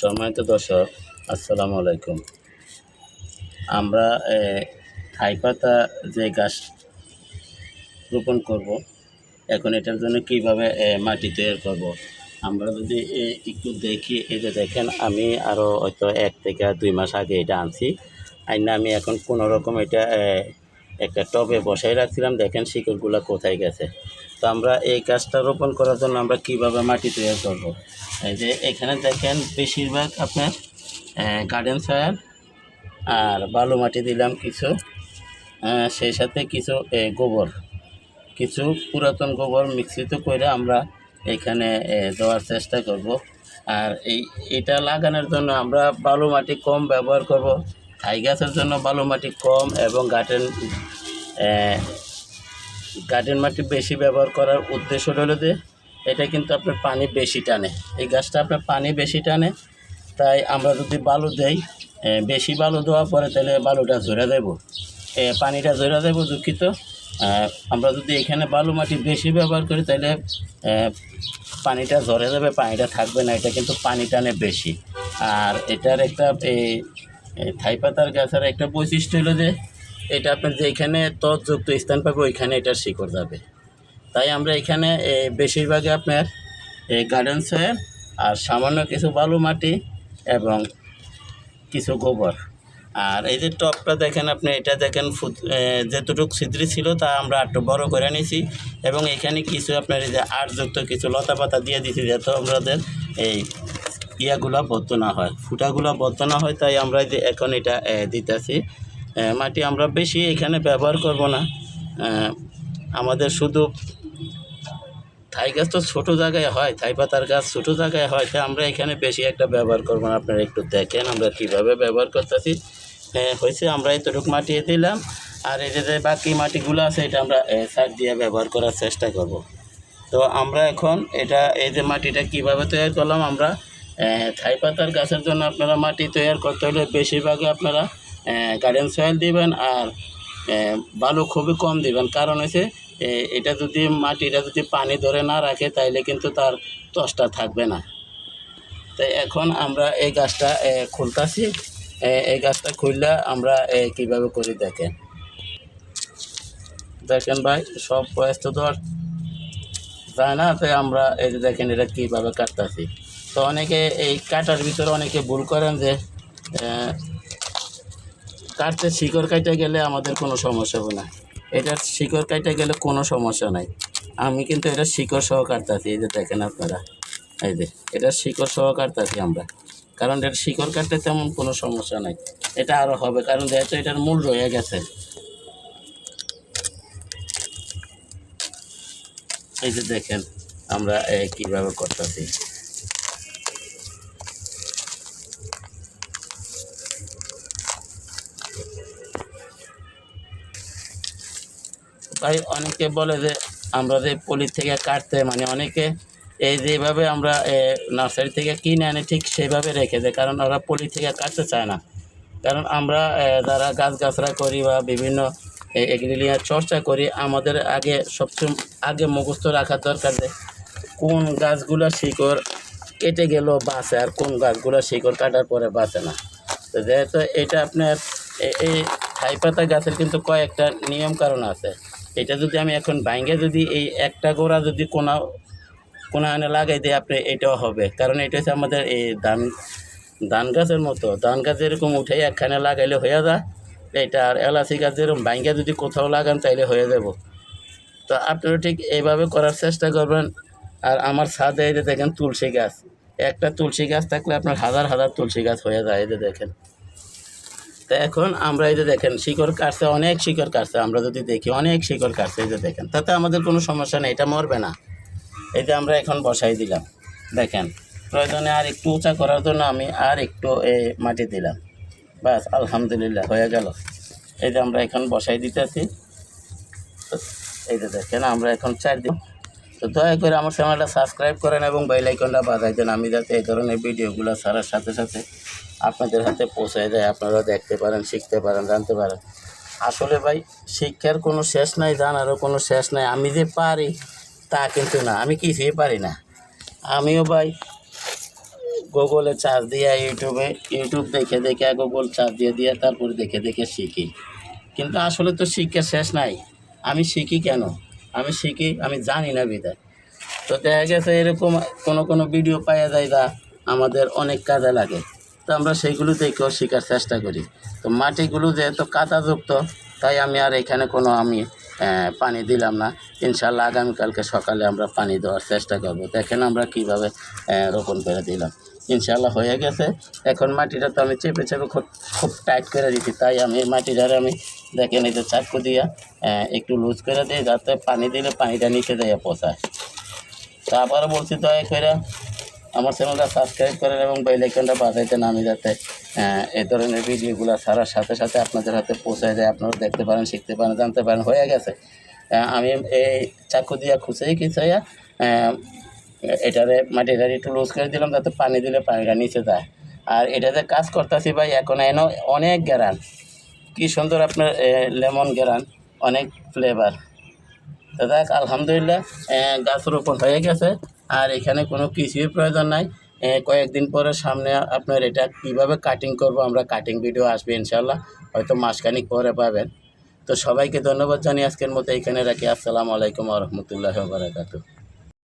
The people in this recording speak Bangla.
সম্মানিত দর্শক, আসসালামু আলাইকুম। আমরা থাই পাতা যে গাছ রোপণ করব, এখন এটার জন্য কীভাবে মাটি তৈরি করব, আমরা যদি একটু দেখি, এই যে দেখেন, আমি আরও হয়তো এক থেকে দুই মাস আগে এটা আনছি। আইনা আমি এখন কোনো রকম এটা একটা টবে বসাই রাখছিলাম, দেখেন শিকড়গুলো কোথায় গেছে। তো আমরা এই গাছটা রোপণ করার জন্য আমরা কীভাবে মাটি তৈরি করব? এই যে এখানে দেখেন বেশিরভাগ আপনার গার্ডেন সয়ার আর বালু মাটি দিলাম কিছু সেই সাথে কিছু গোবর। কিছু পুরাতন গোবর মিশ্রিত করে আমরা এখানে দেওয়ার চেষ্টা করব। আর এই, এটা লাগানোর জন্য আমরা বালু মাটি কম ব্যবহার করব। থাই গাছের জন্য বালু মাটি কম এবং গার্ডেন গার্ডেন মাটি বেশি ব্যবহার করার উদ্দেশ্য হলো যে, এটা কিন্তু আপনার পানি বেশি টানে। এই গাছটা আপনার পানি বেশি টানে, তাই আমরা যদি বালু দেই বেশি বালু দেওয়ার পরে তাহলে বালুটা ঝরে দেবো পানিটা ঝরে দেবো দুঃখিত। আমরা যদি এখানে বালু মাটি বেশি ব্যবহার করি তাহলে পানিটা ঝরে যাবে, পানিটা থাকবে না, এটা কিন্তু পানি টানে বেশি। আর এটার একটা এই এই থাই পাতার গাছের একটা বৈশিষ্ট্য হলো যে, এটা আপনার যেখানে তৎযুক্ত স্থান পাবে, ওইখানে এটার শিকড় যাবে। তাই আমরা এখানে বেশিরভাগই আপনার গার্ডেন সয়েল আর সামান্য কিছু বালু মাটি এবং কিছু গোবর। আর এই যে টপটা দেখেন আপনি, এটা দেখেন যেতটুকু ছিদ্রি ছিল তা আমরা একটু বড় করে নিয়েছি। এবং এখানে কিছু আপনার এই যে আটযুক্ত কিছু লতা পাতা দিয়ে দিয়েছি, যাতে আমাদের এই ইয়াগুলা বদ্ধ না হয়। ফুটাগুলা বদ্ধ না হয়, তাই আমরা যে এখন এটা দিতেছি। মাটি আমরা বেশি এখানে ব্যবহার করব না। আমাদের শুধু থাই গাছ তো ছোটো জায়গায় হয়, থাই পাতার গাছ ছোটো জায়গায় হয় তাই আমরা এখানে বেশি একটা ব্যবহার করব না। আপনারা একটু দেখেন আমরা কীভাবে ব্যবহার করতেছি। হ্যাঁ হয়েছে আমরা এতটুকু মাটি দিলাম, আর এই যে বাকি মাটিগুলো আছে, এটা আমরা সার দিয়ে ব্যবহার করার চেষ্টা করব। তো আমরা এখন এটা, এই যে মাটিটা কীভাবে তৈরি করলাম আমরা থাই পাতার গাছের জন্য আপনারা মাটি তৈরি করতে হলে বেশিরভাগই আপনারা গার্ডেন সয়েল দিবেন আর বালু খুবই কম দিবেন। কারণ হচ্ছে এটা যদি মাটিটা যদি পানি ধরে না রাখে তাইলে কিন্তু তার তসটা থাকবে না। তাই এখন আমরা এই গাছটা খুলতাছি। এই গাছটা খুললে আমরা কীভাবে করি দেখেন। দেখেন ভাই, সব বয়স তো ধর। যায় না? তাই আমরা এই যে দেখেন এটা কীভাবে কাটতাছি। তো অনেকে এই কাটার ভিতরে অনেকে ভুল করেন যে কাটতে শিকড় কাটতে গেলে আমাদের কোনো সমস্যা হবে না। এটার শিকড় কাটতে গেলে কোনো সমস্যা নাই। আমি কিন্তু এটা শিকড় সহ কাটতেছি, এই যে দেখেন আপনারা। এই যে, এটা শিকড় সহ কাটতেছি আমরা। কারণ এটার শিকড় কাটতে তেমন কোনো সমস্যা নাই। এটা আরও হবে, কারণ যেহেতু এটার মূল রয়ে গেছে। এই যে দেখেন আমরা কীভাবে করতেছি। ভাই অনেকে বলে যে আমরা যে পলি থেকে কাটতে মানে অনেকে এই যেভাবে আমরা নার্সারি থেকে কিনে আনি ঠিক সেভাবে রেখে দেয়, কারণ ওরা পলি থেকে কাটতে চায় না। কারণ আমরা যারা গাছ গাছরা করি বা বিভিন্ন এগুলি নিয়ে চর্চা করি, আমাদের আগে সবচেয়ে আগে মুখস্থ রাখার দরকার যে কোন গাছগুলো শিকড় কেটে গেল বাঁচে আর কোন গাছগুলো শিকড় কাটার পরে বাঁচে না। তো যেহেতু এটা আপনার এই থাই পাতা গাছের কিন্তু কয়েকটা নিয়ম কারণ আছে। এটা যদি আমি এখন ভাঙ্গে যদি এই একটা গোড়া যদি কোনা কোনা আনে লাগাই দিই আপনি, এটাও হবে। কারণ এটা হচ্ছে আমাদের এই ধান ধান গাছের মতো। ধান গাছ এরকম উঠে একখানে লাগাইলে হয়ে যায়, এটা আর এলাচি গাছ যেরকম ভাঙ্গে যদি কোথাও লাগান তাইলে হয়ে যাব তো আপনারা ঠিক এইভাবে করার চেষ্টা করবেন। আর আমার ছাদে এই দেখেন তুলসী গাছ। একটা তুলসী গাছ থাকলে আপনার হাজার হাজার তুলসী গাছ হয়ে যায় এই দেখেন। তো এখন আমরা এই যে দেখেন শিকড় কাটছে অনেক শিকড় কাটছে। আমরা যদি দেখি অনেক শিকড় কাটছে এই যে দেখেন। তাতে আমাদের কোনো সমস্যা নেই এটা মরবে না। এই যে আমরা এখন বসাই দিলাম দেখেন। প্রয়োজনে আর একটু উঁচা করার জন্য আমি আর একটু এ, মাটি দিলাম। বাস আলহামদুলিল্লাহ হয়ে গেল। এই যে আমরা এখন বসাই দিতেছি। এই যে দেখেন আমরা এখন চার দিন তো দয়া করে আমার চ্যানেলটা সাবস্ক্রাইব করেন এবং বেল আইকনটা বাজাই দেন। আমি যাতে এই ধরনের ভিডিওগুলো ছাড়ার সাথে সাথে আপনাদের হাতে পৌঁছে দেয় আপনারা দেখতে পারেন, শিখতে পারেন, জানতে পারেন। আসলে ভাই, শিক্ষার কোনো শেষ নাই, জানারও কোনো শেষ নাই। আমি যে পারি, তা কিন্তু না। আমি কিছুই পারি না। আমিও ভাই, গুগলে চার্জ দিয়ে, ইউটিউবে, ইউটিউব দেখে দেখে, গুগল চার্জ দিয়ে দিয়ে, তারপরে দেখে দেখে শিখি। কিন্তু আসলে তো শিক্ষা শেষ নাই। আমি শিখি কেন? আমি শিখি, আমি জানি না বিদায় তো দেখা গেছে এরকম কোনো কোনো ভিডিও পাওয়া যায় যা আমাদের অনেক কাজে লাগে। তো আমরা সেইগুলো দেখেও শেখার চেষ্টা করি। তো মাটিগুলো যেহেতু কাঁচাযুক্ত তাই আমি আর এখানে কোনো আমি পানি দিলাম না। ইনশাল্লাহ আগামীকালকে সকালে আমরা পানি দেওয়ার চেষ্টা করব। দেখেন আমরা কীভাবে রোপণ করে দিলাম। ইনশাল্লাহ হয়ে গেছে। এখন মাটিটা তো আমি চেপে চেপে খুব খুব টাইট করে দিচ্ছি তাই আমি এই মাটিটারে আমি দেখেন এই যে চাকু দিয়া একটু লুজ করে দিই, যাতে পানি দিলে পানিটা নিচে দেয় পচায়। তারপরে বলছি, দয়া করে আমার চ্যানেলটা সাবস্ক্রাইব করেন এবং বেল আইকনটা বাজাইতে নামি যাতে এই ধরনের ভিডিওগুলো ছাড়ার সাথে সাথে আপনাদের হাতে পৌঁছায় যায়। আপনারা দেখতে পারেন, শিখতে পারেন, জানতে পারেন, হয়ে গেছে। আমি এই চাকু দিয়া খুঁচাই খিচাইয়া এটারে মাটিটা একটু লুজ করে দিলাম যাতে পানি দিলে পানিটা নিচে যায়। আর এটাতে কাজ করতেছি ভাই, এখন এনে অনেক গ্যারান। কি সুন্দর আপনার লেমন গ্যারান, অনেক ফ্লেভার দাদা আলহামদুলিল্লাহ গাছ রোপণ হয়ে গেছে। আর এখানে কোনো কিছুই প্রয়োজন নাই। কয়েকদিন পরে সামনে আপনার এটা কীভাবে কাটিং করব, আমরা কাটিং ভিডিও আসবে ইনশাল্লাহ হয়তো মাসখানিক পরে পাবেন। তো সবাইকে ধন্যবাদ জানিয়ে আজকের মতো এখানে রাখি। আসসালামু আলাইকুম রহমতুল্লাহ বারাকাতু